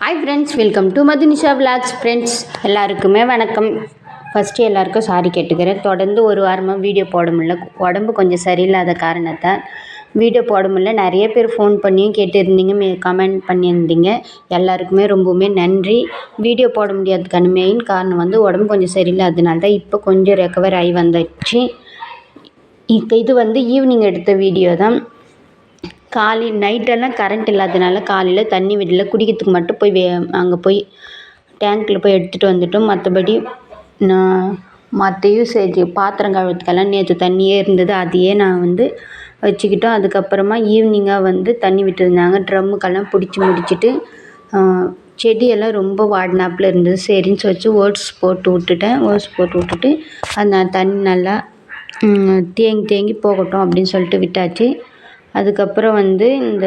Hi friends welcome to Madhunisha vlogs friends எல்லாருக்குமே வணக்கம். First எல்லாருக்கும் சாரி கேட்டுக்கிறேன். தொடர்ந்து ஒரு வாரமாக வீடியோ போட முடியல. உடம்பு கொஞ்சம் சரியில்லாத காரணத்தால் வீடியோ போட முடியல. நிறைய பேர் ஃபோன் பண்ணியும் கேட்டிருந்தீங்க மே கமெண்ட் பண்ணியிருந்தீங்க. எல்லாருக்குமே ரொம்பவுமே நன்றி. வீடியோ போட முடியாதுக்கான மெயின் காரணம் வந்து உடம்பு கொஞ்சம் சரியில்லாததுனால தான் இப்போ கொஞ்சம் ரெக்கவர் ஆகி வந்துடுச்சு இப்போ இது வந்து ஈவினிங் எடுத்த வீடியோ தான். காலை நைட்டெல்லாம் கரண்ட் இல்லாததுனால காலையில் தண்ணி விடல குடிக்கிறதுக்கு மட்டும் போய் வே அங்கே போய் டேங்க்கில் போய் எடுத்துகிட்டு வந்துட்டோம். மற்றபடி நான் மற்ற யூசேஜ் பாத்திரம் கழுவுறதுக்கெல்லாம் நேற்று தண்ணியே இருந்தது. அதையே நான் வந்து வச்சுக்கிட்டோம். அதுக்கப்புறமா ஈவினிங்காக வந்து தண்ணி விட்டுருந்தாங்க ட்ரம்முக்கெல்லாம் பிடிச்சி முடிச்சுட்டு செடியெல்லாம் ரொம்ப வாடினாப்பில் இருந்தது. சரின்னு சொல்லி ஓட்ஸ் போட்டு விட்டுட்டேன். ஓட்ஸ் போட்டு விட்டுட்டு அந்த தண்ணி நல்லா தேங்கி தேங்கி போகட்டும் அப்படின்னு சொல்லிட்டு விட்டாச்சு. அதுக்கப்புறம் வந்து இந்த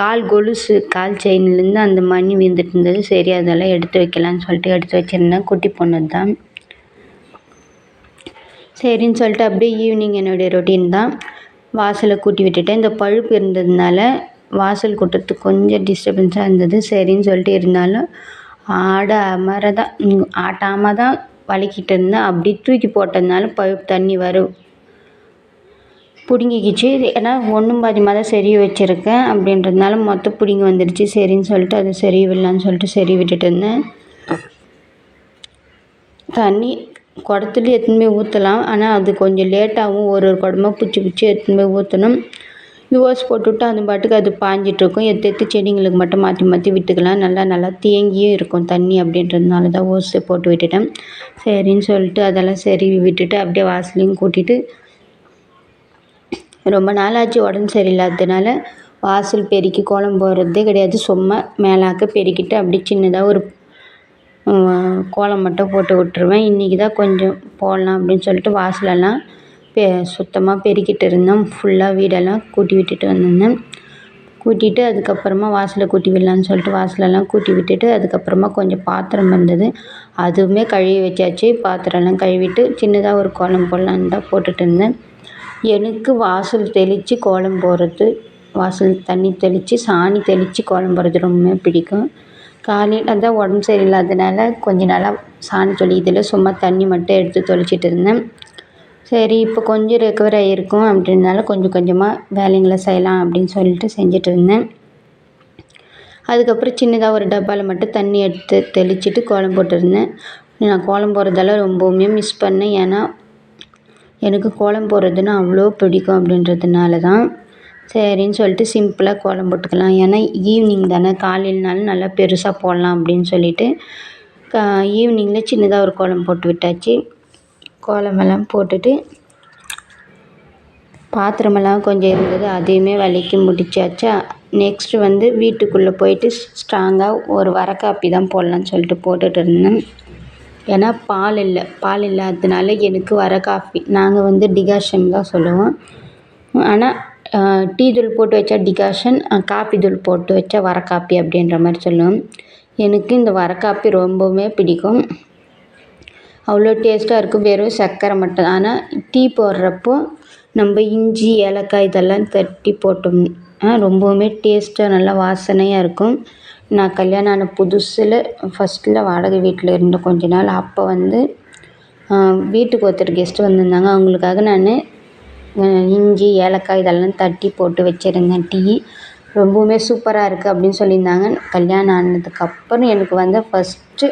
கால் கொலுசு கால் செயின்லேருந்து அந்த மணி விழுந்துட்டு இருந்தது சரி அதெல்லாம் எடுத்து வைக்கலான்னு சொல்லிட்டு எடுத்து வச்சுருந்தேன். குட்டி பொண்ணு தான். சரின்னு சொல்லிட்டு அப்படியே ஈவினிங் என்னுடைய ரொட்டீன் தான். வாசலை கூட்டி விட்டுட்டேன். இந்த பழுப்பு இருந்ததுனால வாசல் கூட்டத்துக்கு கொஞ்சம் டிஸ்டர்பன்ஸாக இருந்தது. சரின்னு சொல்லிட்டு இருந்தாலும் ஆட அமர தான் ஆட்டாமல் தான் வலிக்கிட்டு இருந்தேன். அப்படி தூக்கி போட்டதுனால பழுப்பு தண்ணி வரும். பிடுங்கிக்கிச்சு. ஏன்னா ஒன்றும் பாதிமாக தான் செருகி வச்சுருக்கேன். அப்படின்றதுனால மொத்தம் பிடுங்கி வந்துடுச்சு சரின்னு சொல்லிட்டு அது சரி விடலான்னு சொல்லிட்டு சரி விட்டுட்டு இருந்தேன். தண்ணி குடத்துல எடுத்துன்னு போய் ஊற்றலாம் ஆனால் அது கொஞ்சம் லேட்டாகவும் ஒரு ஒரு குடமாக பிடிச்சி பிடிச்சி எடுத்துன்னு போய் ஊற்றணும் ஓஸ் போட்டுவிட்டு அது பாட்டுக்கு அது பாஞ்சிட்ருக்கும். எடுத்து எடுத்து செடிங்களுக்கு மட்டும் மாற்றி மாற்றி விட்டுக்கலாம். நல்லா நல்லா தேங்கியும் இருக்கும் தண்ணி அப்படின்றதுனால தான் ஓஸை போட்டு விட்டுட்டேன். சரின்னு சொல்லிட்டு அதெல்லாம் சரி விட்டுட்டு அப்படியே வாசலையும் கூட்டிகிட்டு ரொம்ப நாளாச்சு உடம்பு சரியில்லாததுனால வாசல் பெருக்கி கோலம் போடுறதே கிடையாது. சும்மா மேலாக்க பெருக்கிட்டு அப்படியே சின்னதாக ஒரு கோலம் மட்டும் போட்டு விட்ருவேன் இன்றைக்கி தான் கொஞ்சம் போடலாம் அப்படின்னு சொல்லிட்டு வாசலெல்லாம் பெ சுத்தமாக பெருக்கிட்டு இருந்தேன் ஃபுல்லாக வீடெல்லாம் கூட்டி விட்டுட்டு வந்திருந்தேன். கூட்டிட்டு அதுக்கப்புறமா வாசலை கூட்டி விடலான்னு சொல்லிட்டு வாசலெல்லாம் கூட்டி விட்டுட்டு அதுக்கப்புறமா கொஞ்சம் பாத்திரம் இருந்தது. அதுவுமே கழுவி வச்சாச்சு. பாத்திரம்லாம் கழுவிட்டு சின்னதாக ஒரு கோலம் போடலான்னு தான் போட்டுட்டு இருந்தேன். எனக்கு வாசல் தெளித்து கோலம் போடுறது வாசல் தண்ணி தெளித்து சாணி தெளித்து கோலம் போடுறது ரொம்பவே பிடிக்கும். காலையில் தான் உடம்பு சரியில்லாதனால் கொஞ்ச நாளாக சாணி தெளிக்கிறதில்ல சும்மா தண்ணி மட்டும் எடுத்து தொளிச்சிட்டு இருந்தேன். சரி இப்போ கொஞ்சம் ரெக்கவர் ஆகியிருக்கும் அப்படின்றனால கொஞ்சம் கொஞ்சமாக வேலைங்களை செய்யலாம் அப்படின்னு சொல்லிட்டு செஞ்சுட்டு இருந்தேன். அதுக்கப்புறம் சின்னதாக ஒரு டப்பாவில் மட்டும் தண்ணி எடுத்து தெளிச்சிட்டு கோலம் போட்டிருந்தேன் நான் கோலம் போடுறதெல்லாம் ரொம்பவுமே மிஸ் பண்ணேன். ஏன்னா எனக்கு கோலம் போடுறதுன்னா அவ்வளோ பிடிக்கும் அப்படின்றதுனால தான் சரின்னு சொல்லிட்டு சிம்பிளாக கோலம் போட்டுக்கலாம். ஏன்னா ஈவினிங் தானே காலையிலனாலும் நல்லா பெருசாக போடலாம் அப்படின்னு சொல்லிட்டு கா ஈவினிங்கில் சின்னதாக ஒரு கோலம் போட்டு விட்டாச்சு. கோலமெல்லாம் போட்டுட்டு பாத்திரமெல்லாம் கொஞ்சம் இருந்தது அதையுமே விளக்கி முடிச்சாச்சா நெக்ஸ்ட்டு வந்து வீட்டுக்குள்ளே போயிட்டு ஸ்ட்ராங்காக ஒரு வரக்காப்பி தான் போடலான்னு சொல்லிட்டு போட்டுட்டு இருந்தேன். ஏன்னா பால் இல்லை பால் இல்லாததுனால எனக்கு வர காஃபி நாங்கள் வந்து டிகாஷன் தான் சொல்லுவோம். ஆனால் டீ தூள் போட்டு வச்சா டிகாஷன் காப்பி தூள் போட்டு வச்சா வர காப்பி அப்படின்ற மாதிரி சொல்லுவோம். எனக்கு இந்த வர காப்பி ரொம்பவுமே பிடிக்கும். அவ்வளோ டேஸ்ட்டாக இருக்கும். வெறும் சர்க்கரை மட்டும். ஆனால் டீ போடுறப்போ நம்ம இஞ்சி ஏலக்காய் இதெல்லாம் தட்டி போட்டோம்னா ரொம்பவுமே டேஸ்ட்டாக நல்லா வாசனையாக இருக்கும். நான் கல்யாணம் ஆன புதுசில் ஃபஸ்ட்டில் வாடகை வீட்டில் இருந்த கொஞ்ச நாள். அப்போ வந்து வீட்டுக்கு ஒருத்தர் கெஸ்ட்டு வந்திருந்தாங்க. அவங்களுக்காக நான் இஞ்சி ஏலக்காய் இதெல்லாம் தட்டி போட்டு வச்சுருந்தேன். டீ. ரொம்பவுமே சூப்பராக இருக்குது அப்படின்னு சொல்லியிருந்தாங்க. கல்யாணம் ஆனதுக்கப்புறம் எனக்கு வந்த ஃபஸ்ட்டு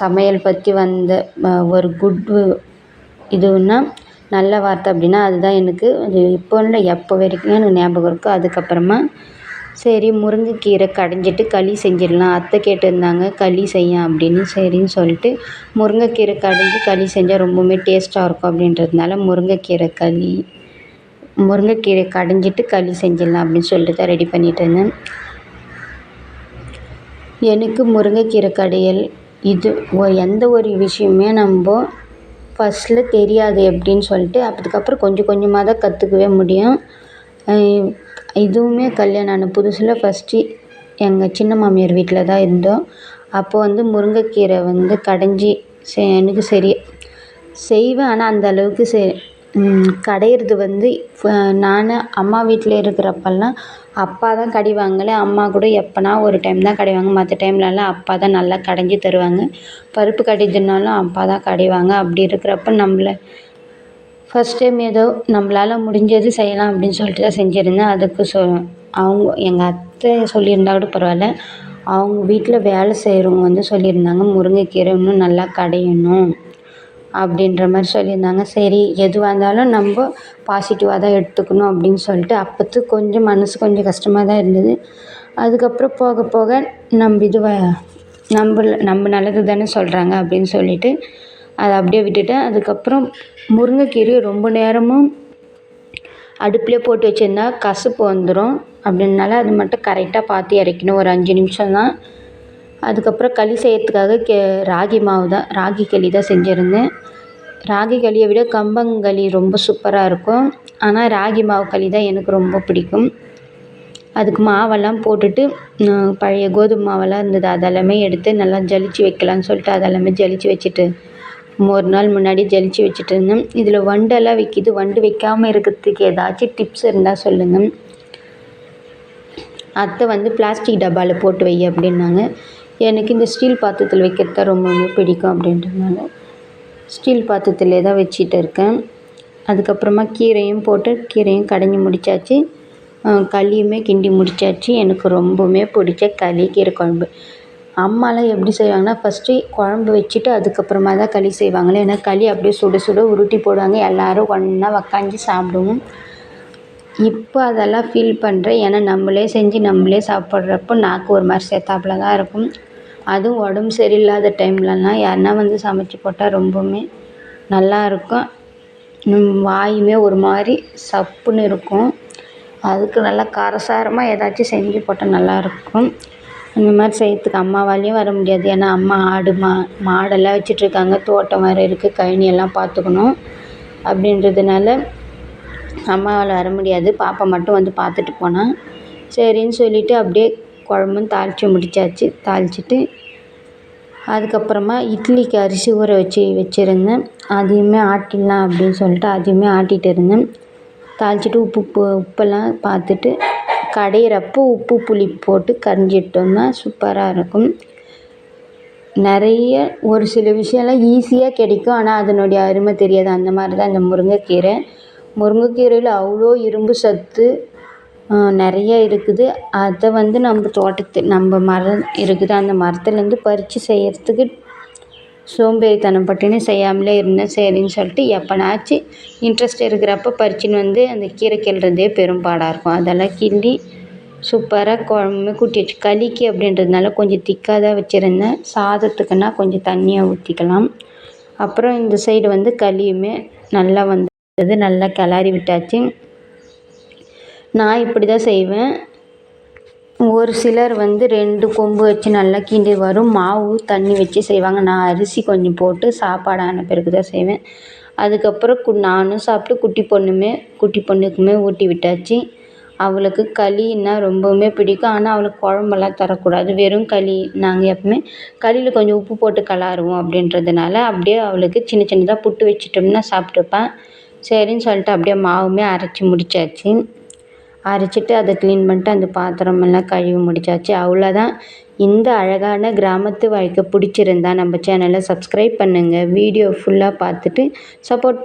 சமையல் பற்றி வந்த ஒரு குட் இதுன்னா நல்ல வார்த்தை அப்படின்னா அதுதான் எனக்கு. அது இப்போ இல்லை எப்போ வரைக்கும் எனக்கு ஞாபகம் இருக்குது அதுக்கப்புறமா சரி முருங்கைக்கீரை கடைஞ்சிட்டு களி செஞ்சிடலாம். அத்தை கேட்டிருந்தாங்க களி செய்ய அப்படின்னு. சரின்னு சொல்லிட்டு முருங்கைக்கீரை கடைஞ்சி களி செஞ்சால் ரொம்பவுமே டேஸ்ட்டாக இருக்கும் அப்படின்றதுனால முருங்கைக்கீரை களி முருங்கைக்கீரை கடைஞ்சிட்டு களி செஞ்சிடலாம் அப்படின்னு சொல்லிட்டு தான் ரெடி பண்ணிட்டு இருந்தேன். எனக்கு முருங்கைக்கீரை கடையல் இது எந்த ஒரு விஷயமே நம்ம ஃபஸ்ட்டில் தெரியாது எப்படின்னு சொல்லிட்டு அதுக்கப்புறம் கொஞ்சம் கொஞ்சமாக தான் கற்றுக்கவே முடியும். இதுவுமே கல்யாணம் ஆன புதுசில் ஃபஸ்ட்டு எங்கள் சின்ன மாமியார் வீட்டில் தான் இருந்தோம். அப்போது வந்து முருங்கைக்கீரை வந்து கடைஞ்சி செ எனக்கு சரி செய்வேன். ஆனால் அந்த அளவுக்கு செ கடையிறது வந்து நான் அம்மா வீட்டில் இருக்கிறப்பெல்லாம் அப்பா தான் கடைவாங்களே அம்மா கூட எப்போனா ஒரு டைம் தான் கடைவாங்க மற்ற டைம்லலாம் அப்பா தான் நல்லா கடைஞ்சி தருவாங்க. பருப்பு கடைஞ்சனாலும் அப்பா தான் கடைவாங்க அப்படி இருக்கிறப்ப நம்மள ஃபஸ்ட் டைம் ஏதோ நம்மளால முடிஞ்சது செய்யலாம் அப்படின்னு சொல்லிட்டு தான் செஞ்சுருந்தேன். அதுக்கு சொ அவங்க எங்கள் அத்தை சொல்லியிருந்தா கூட பரவாயில்ல. அவங்க வீட்டில் வேலை செய்கிறவங்க வந்து சொல்லியிருந்தாங்க முருங்கைக்கீரை இன்னும் நல்லா கடையணும் அப்படின்ற மாதிரி சொல்லியிருந்தாங்க. சரி எதுவாக இருந்தாலும் நம்ம பாசிட்டிவாக தான் எடுத்துக்கணும் அப்படின்னு சொல்லிட்டு அப்போத்து கொஞ்சம் மனசு கொஞ்சம் கஷ்டமாக தான் இருந்தது. அதுக்கப்புறம் போக போக நம்ம இதுவாக நம்ம நம்ம நல்லது தானே சொல்கிறாங்க அப்படின்னு சொல்லிட்டு அதை அப்படியே விட்டுட்டேன். அதுக்கப்புறம் முருங்கைக்கீரையை ரொம்ப நேரமும் அடுப்புலேயே போட்டு வச்சுருந்தா கசப்பு வந்துடும் அப்படின்னால அது மட்டும் கரெக்டாக பார்த்து இறக்கணும் ஒரு அஞ்சு நிமிஷம் தான். அதுக்கப்புறம் களி செய்கிறதுக்காக கே ராகி மாவு தான் ராகி களி தான் செஞ்சுருந்தேன். ராகி களியை விட கம்பங்களி ரொம்ப சூப்பராக இருக்கும். ஆனால் ராகி மாவு களி தான் எனக்கு ரொம்ப பிடிக்கும். அதுக்கு மாவெல்லாம் போட்டுட்டு பழைய கோதுமை மாவெல்லாம் இருந்தது அதெல்லாமே எடுத்து நல்லா ஜலிச்சு வைக்கலான்னு சொல்லிட்டு அதெல்லாமே ஜலிச்சு வச்சுட்டு ஒரு நாள் முன்னாடி ஜலிச்சு வச்சுட்டு இருந்தேன் இதில் வண்டெல்லாம் வைக்கிது. வண்டு வைக்காமல் இருக்கிறதுக்கு ஏதாச்சும் டிப்ஸ் இருந்தால் சொல்லுங்கள் அத்தை வந்து பிளாஸ்டிக் டப்பாவில் போட்டு வை அப்படின்னாங்க. எனக்கு இந்த ஸ்டீல் பாத்திரத்தில் வைக்கிறது தான் ரொம்பவுமே பிடிக்கும் அப்படின்றதுனால ஸ்டீல் பாத்திரத்திலே தான் வச்சிட்டு இருக்கேன். அதுக்கப்புறமா கீரையும் போட்டு கீரையும் கடைஞ்சி முடிச்சாச்சு. களியுமே கிண்டி முடிச்சாச்சு. எனக்கு ரொம்பவுமே பிடிச்ச களி கீரை குழம்பு. அம்மாலாம் எப்படி செய்வாங்கன்னா ஃபஸ்ட்டு குழம்பு வச்சுட்டு அதுக்கப்புறமா தான் களி செய்வாங்களே. ஏன்னா களி அப்படியே சுட சுட உருட்டி போடுவாங்க. எல்லோரும் ஒன்றா உக்காஞ்சி சாப்பிடுவோம். இப்போ அதெல்லாம் ஃபீல் பண்ணுறேன் ஏன்னா நம்மளே செஞ்சு நம்மளே சாப்பிட்றப்போ நாக்கு ஒரு மாதிரி சேர்த்தாப்புல தான் இருக்கும். அதுவும் உடம்பு சரியில்லாத டைம்லலாம் யாருனா வந்து சமைச்சு போட்டால் ரொம்பவுமே நல்லா இருக்கும். வாயுமே ஒரு மாதிரி சப்புன்னு இருக்கும். அதுக்கு நல்லா காரசாரமாக ஏதாச்சும் செஞ்சு போட்டால் நல்லாயிருக்கும் இந்த மாதிரி செய்கிறதுக்கு அம்மாவாலேயும் வர முடியாது. ஏன்னா அம்மா ஆடு மா மாடெல்லாம் வச்சிட்ருக்காங்க. தோட்டம் வேறு இருக்குது கழனி எல்லாம் பார்த்துக்கணும் அப்படின்றதுனால அம்மாவால் வர முடியாது. பாப்பா மட்டும் வந்து பார்த்துட்டு போனால் சரின்னு சொல்லிவிட்டு அப்படியே குழம்பும் தாளித்து முடிச்சாச்சு. தாளிச்சிட்டு அதுக்கப்புறமா இட்லிக்கு அரிசி ஊற வச்சு வச்சுருந்தேன். அதையுமே ஆட்டிடலாம் அப்படின்னு சொல்லிட்டு அதையுமே ஆட்டிகிட்டு இருந்தேன். தாளிச்சிட்டு உப்பு உப்பெல்லாம் பார்த்துட்டு கடையிறப்போ உப்பு புளி போட்டு கரைஞ்சிட்டோம்னா சூப்பராக இருக்கும். நிறைய ஒரு சில விஷயம்லாம் ஈஸியாக கிடைக்கும். ஆனால் அதனுடைய அருமை தெரியாது. அந்த மாதிரி தான் இந்த முருங்கைக்கீரை. முருங்கைக்கீரையில் அவ்வளோ இரும்பு சத்து நிறைய இருக்குது. அதை வந்து நம்ம தோட்டத்து நம்ம மரம் இருக்குது. அந்த மரத்துலேருந்து பறித்து செய்கிறதுக்கு சோம்பேறித்தனம் பட்டுன்னு செய்யாமலே இருந்தேன் சரின்னு சொல்லிட்டு எப்போனாச்சும் இன்ட்ரெஸ்ட் இருக்கிறப்ப பறிச்சுன்னு வந்து அந்த கீரை கிள்றதே பெரும்பாடாக இருக்கும். அதெல்லாம் கிள்ளி சூப்பராக குழம்பு கூட்டி வச்சு களிக்கு அப்படின்றதுனால கொஞ்சம் திக்காக தான் வச்சுருந்தேன். சாதத்துக்குன்னா கொஞ்சம் தண்ணியாக ஊற்றிக்கலாம் அப்புறம் இந்த சைடு வந்து களியுமே நல்லா வந்தது நல்லா கிளறி விட்டாச்சு. நான் இப்படி தான் செய்வேன். ஒரு சிலர் வந்து ரெண்டு கொம்பு வச்சு நல்லா கிண்டி வரும். மாவு தண்ணி வச்சு செய்வாங்க. நான் அரிசி கொஞ்சம் போட்டு சாப்பாடு ஆன பிறகு தான் செய்வேன். அதுக்கப்புறம் கு நானும் சாப்பிட்டு குட்டி பொண்ணுமே குட்டி பொண்ணுக்குமே ஊட்டி விட்டாச்சு. அவளுக்கு களின்னா ரொம்பவுமே பிடிக்கும். ஆனால் அவளுக்கு குழம்பெல்லாம் தரக்கூடாது. வெறும் களி நாங்கள் எப்பவுமே களியில் கொஞ்சம் உப்பு போட்டு கலாருவோம் அப்படின்றதுனால அப்படியே அவளுக்கு சின்ன சின்னதாக புட்டு வச்சிட்டோம்னா சாப்பிட்டுப்பேன். சரின்னு சொல்லிட்டு அப்படியே மாவுமே அரைச்சி முடிச்சாச்சு. அரைச்சிட்டு அதை க்ளீன் பண்ணிட்டு அந்த பாத்திரமெல்லாம் கழுவி முடிச்சாச்சு. அவ்வளோதான் இந்த அழகான கிராமத்து வாழ்க்கை பிடிச்சிருந்தா நம்ம சேனலை சப்ஸ்கிரைப் பண்ணுங்கள் வீடியோ ஃபுல்லாக பார்த்துட்டு சப்போர்ட் பண்